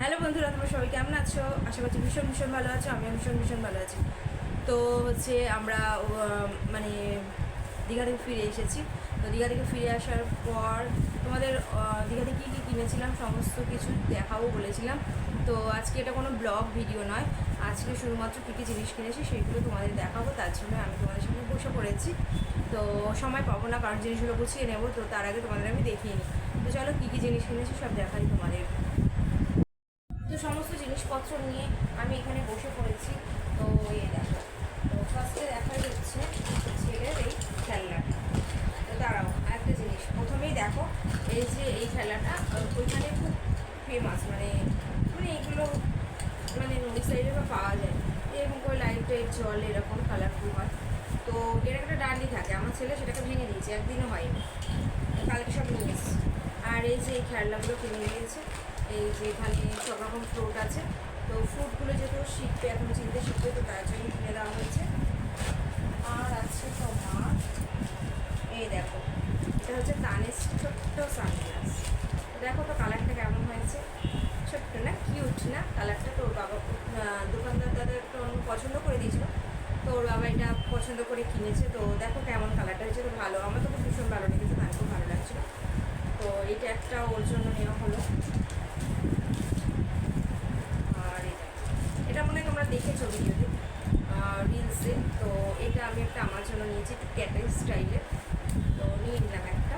Hello বন্ধুরা তোমরা সবাই কেমন আছো? আশা করছি ভীষণ ভীষণ ভালো আছো আমিও ভীষণ ভীষণ ভালো আছি। তো হচ্ছে আমরা মানে দীঘা থেকে ফিরে এসেছি। তো দীঘা থেকে ফিরে আসার পর তোমাদের আহ, দীঘা থেকে কী কী কিনেছিলাম সমস্ত কিছু দেখাবো বলেছিলাম। তো আজকে এটা কোনো ব্লগ ভিডিও নয়। আজকে শুধুমাত্র কী কী জিনিস কিনেছি সেইগুলো তোমাদের দেখাবো তার জন্য আমি তোমাদের সামনে বসে পড়েছি। তো সময় পাবো না কারণ জিনিসগুলো গুছিয়ে নেব তো তার আগে তোমাদের আমি দেখিয়ে নিই। তো চলো কী কী জিনিস কিনেছি সব দেখাই তোমাদের। জিনিসপত্র নিয়ে আমি এখানে বসে পড়েছি। তো এই দেখো, তো ফার্স্টে দেখা যাচ্ছে ছেলের এই খেলনাটা তো দাঁড়াও একটা জিনিস। প্রথমেই দেখো, এই যে এই খেলাটা ওইখানে খুব ফেমাস মানে মানে এগুলো মানে নদী সাইডে বা পাওয়া যায়। এরকম করে লাইট টাইট জল, এরকম কালারফুল হয়। তো এর একটা ডান্ডি থাকে। আমার ছেলে সেটাকে ভেঙে দিয়েছে, একদিনও হয়নি। কালকে সব নিয়ে আর এই যে এই খেলনাগুলো কিনে নিয়েছে এই যে এখানে সব রকম ফ্রুট আছে, তো ফ্রুটগুলো যেহেতু শিখবে, এখন চিনতে শিখবে, তো তার জন্য কিনে দেওয়া হয়েছে। আর আছে তোমার, এই দেখো, এটা হচ্ছে তানের ছোট্ট সানগ্লাস দেখো তো কালারটা কেমন হয়েছে। ছোট্ট না কিউট না কালারটা তোর বাবা দোকানদার দাদা একটু পছন্দ করে দিয়েছিল। তো ওর বাবা এটা পছন্দ করে কিনেছে, তো দেখো কেমন কালারটা হয়েছে, তো ভালো। আমার তো ভীষণ ভালো লেগেছে, তার খুব ভালো লাগছিল। তো এটা একটা ওর জন্য নেওয়া হলো আর এটা এটা মনে হয় তোমরা দেখেছ ভিডিওতে রিলসে তো এটা আমি একটা আমার জন্য নিয়েছি স্টাইলের তো নিয়ে নিলাম একটা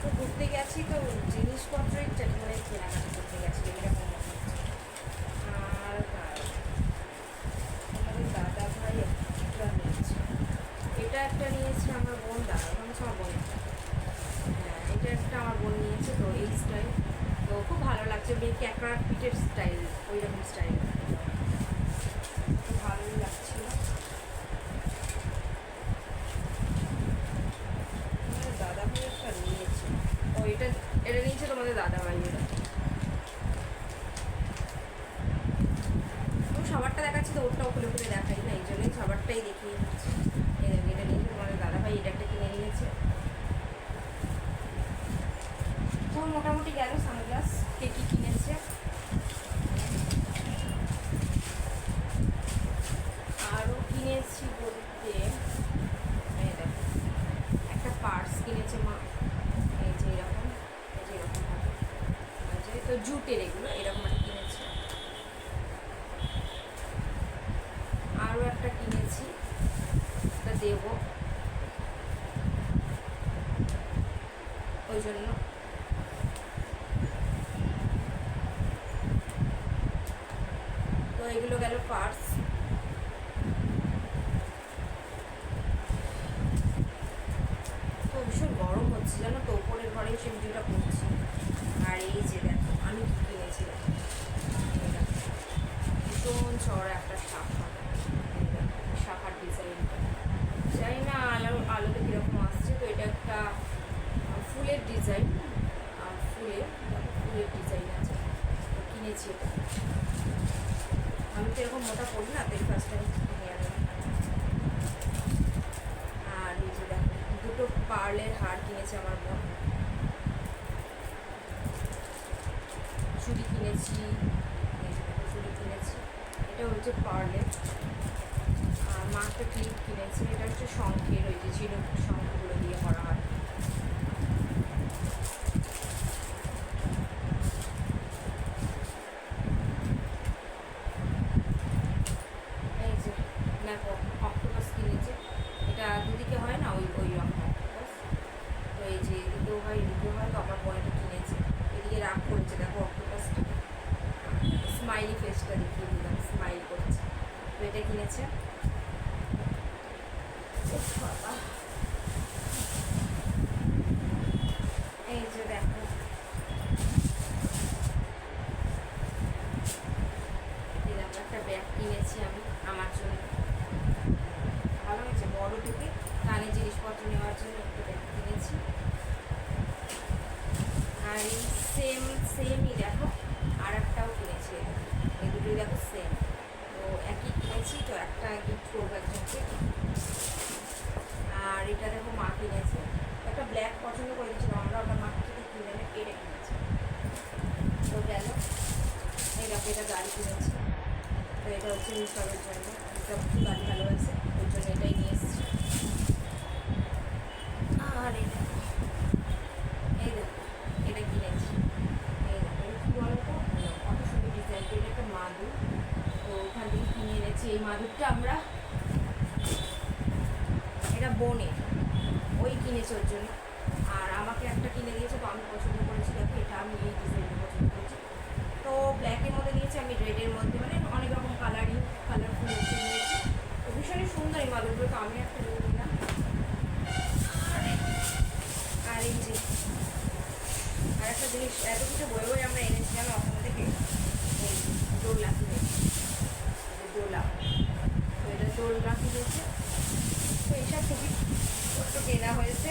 তো ঘুরতে গেছি তো জিনিসপত্রই মানে কেনাকাটা করতে গেছি এরকম মনে হচ্ছে আর দাঁড়াও, আমাদের দাদা ভাই একটা নিয়েছে এটা একটা নিয়েছে আমার বোন দাদা আমার আমার বোন হ্যাঁ এটা একটা আমার বোন নিয়েছে তো এই স্টাইল তো খুব ভালো লাগছে বেশ ক্যাকড়া পিঠের স্টাইল ওই রকম স্টাইল খুব ভালোই লাগছিল আমাদের দাদা ভাই একটা নিয়েছে ও এটা এটা নিয়েছে তোমাদের দাদা ভাই এটা তো সবারটা দেখাচ্ছি তো ওরটাও খুলে খুলে দেখাই না, এই জন্যই সবারটাই দেখিয়ে দিচ্ছি। এটা নিয়েছে তোমাদের দাদা ভাই এটা একটা কিনে নিয়েছে। তো মোটামুটি গেল, সানগ্লাস, কে কী কিনেছে। আরও কিনেছি বলতে একটা পার্স কিনেছে মা। এই যে এরকম, এই যে এরকম তো জুটের এগুলো, এরকম একটা কিনেছে আরও একটা কিনেছি এটা দেবো। ওই জন্য। তো এগুলো গেল পার্স তো ভীষণ গরম হচ্ছে, জানো তো? ওপরের ঘরে ভিডিওটা করছি। আর এই যে দেখো আমি কি কিনেছিলাম এই দেখো, ভীষণ চড়া একটা শাখা এই দেখো, শাখার ডিজাইনটা জানি না আলো আলোতে কীরকম আসছে তো এটা একটা আহ, ফুলের ডিজাইন ফুলের দেখো, ফুলের ডিজাইন আছে। কিনেছি এটা। আমি তো এরকম মোটা পড়ি না তাই ফার্স্ট টাইম কিনে আনলাম আর এই যে দেখো দুটো পার্লের হার কিনেছে আমার বোন চুড়ি কিনেছি চুড়ি কিনেছি। এটা হচ্ছে পার্লের। আর মা একটা ক্লিপ কিনেছে। এটা হচ্ছে শঙ্খের ওই যে ঝিনুক শঙ্খগুলো দিয়ে করা হয় এই যে দেখো অক্টোপাস কিনেছে এটা দুদিকে হয় না ওই ওই রকম অক্টোপাস তো এই যে এদিকেও হয় এদিকেও হয় তো আমার বোন এটা কিনেছে এদিকে রাগ করেছে দেখো অক্টোপাসটা স্মাইলি ফেসটা দেখিয়ে দিলাম স্মাইল করছে তো বাবা। এই যে দেখো এরকম একটা ব্যাগ কিনেছি আমি আমার জন্য ভালো হয়েছে, বড় থেকে কানে জিনিসপত্র নেওয়ার জন্য একটা ব্যাগ কিনেছি আর এই সেম সেমই দেখো আর একটাও কিনেছি এই দেখো। সেম দিচ্ছি তো একটা গিফট করব একজনকে। আর এটা দেখো মা কিনেছে। একটা ব্ল্যাক পছন্দ করে দিয়েছিলাম আমরা ওটা মা থেকে কিনে এটা কিনেছি তো গেল। এই দেখো, এটা গাড়ি কিনেছি। তো এটা হচ্ছে নিউজ জন্য এটা গাড়ি কিনে এই মাদুরটা আমরা এটা বোনের ওই কিনেছে ওর জন্য। আর আমাকে একটা কিনে দিয়েছে, তো আমি পছন্দ করেছি। দেখো, এটা আমি এই ডিজাইনটা পছন্দ করেছি। তো ব্ল্যাকের মধ্যে নিয়েছি আমি রেডের মধ্যে। মানে অনেক রকম কালারিং কালারফুল নিয়েছি তো ভীষণই সুন্দর এই মাদুরগুলো, তো আমি একটা নিয়ে নিলাম আর- এই যে, আর একটা জিনিস, এত কিছু বই বই আমরা এনেছিলাম ওখান থেকে এই দোলা কিনেছি এই দোলা তো এটা দোলনা কিনেছে তো এইসব খুবই কেনা হয়েছে।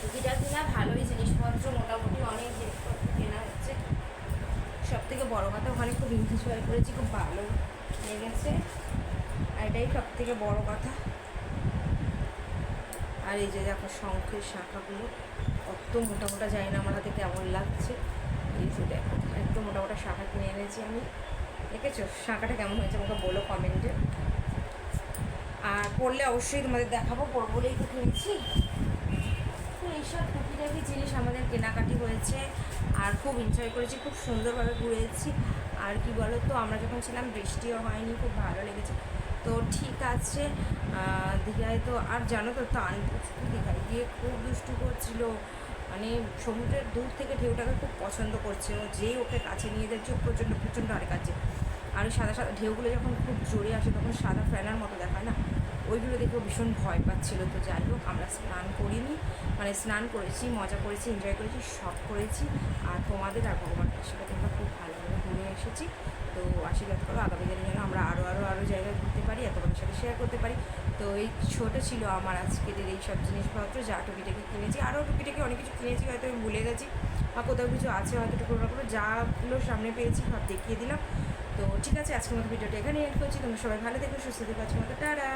টুকিটা কিনা ভালোই জিনিসপত্র, মোটামুটি অনেক জিনিসপত্র কেনা হচ্ছে। সব থেকে বড় কথা, ওখানে খুব এনজয় করেছি, খুব ভালো লেগেছে। আর এটাই সব থেকে বড় কথা। আর এই যে দেখো, শঙ্খের শাখাগুলো। অত মোটা মোটা যায় না আমার হাতে কেমন লাগছে। এই যে দেখো, একদম মোটা মোটা শাখা কিনে এনেছি আমি। দেখেছ? শাখাটা কেমন হয়েছে আমাকে বলো কমেন্টে। আর পড়লে অবশ্যই তোমাদের দেখাবো, পড়ব বলেই তো কিনেছি তো এইসব টুকিটাকি জিনিস আমাদের কেনাকাটি হয়েছে আর খুব এনজয় করেছি, খুব সুন্দরভাবে ঘুরেছি। আর কি বলো তো আমরা যখন ছিলাম, বৃষ্টিও হয়নি, খুব ভালো লেগেছে। তো ঠিক আছে দীঘায় তো, আর জানো তো তান দীঘায় গিয়ে খুব দুষ্টু করছিল। মানে সমুদ্রের দূর থেকে ঢেউটাকে খুব পছন্দ করছে ও যেই ওকে কাছে নিয়ে যাচ্ছে প্রচণ্ড প্রচণ্ড আর কাছে। আর ওই সাদা সাদা ঢেউগুলো যখন খুব জোরে আসে, তখন সাদা ফ্যানার মতো দেখায় না? ওইগুলো দেখেও ভীষণ ভয় পাচ্ছিল। তো যাই হোক, আমরা স্নান করিনি। মানে স্নান করেছি, মজা করেছি এনজয় করেছি, সব করেছি। আর তোমাদের আর ভগবানের আশীর্বাদ আমরা খুব ভালোভাবে ঘুরে এসেছি। তো আশীর্বাদ করো, আগামী দিনে যেন আমরা আরও আরও আরও জায়গায় ঘুরতে পারি তোমাদের সাথে শেয়ার করতে পারি। তো এই ছোটো ছিল আমার আজকের এই সব জিনিসপত্র, যা টুকিটাকি কিনেছি। আরও টুকিটাকি অনেক কিছু কিনেছি, হয়তো আমি ভুলে গেছি বা কোথাও কিছু আছে হয়তো টুকরো টুকরো যাগুলো সামনে পেয়েছি সব দেখিয়ে দিলাম। তো ঠিক আছে, আজকের মতো ভিডিওটা এখানে এড করছি। তোমরা সবাই ভালো দেখো সুস্থ দেখো আজকের মতো টাটা।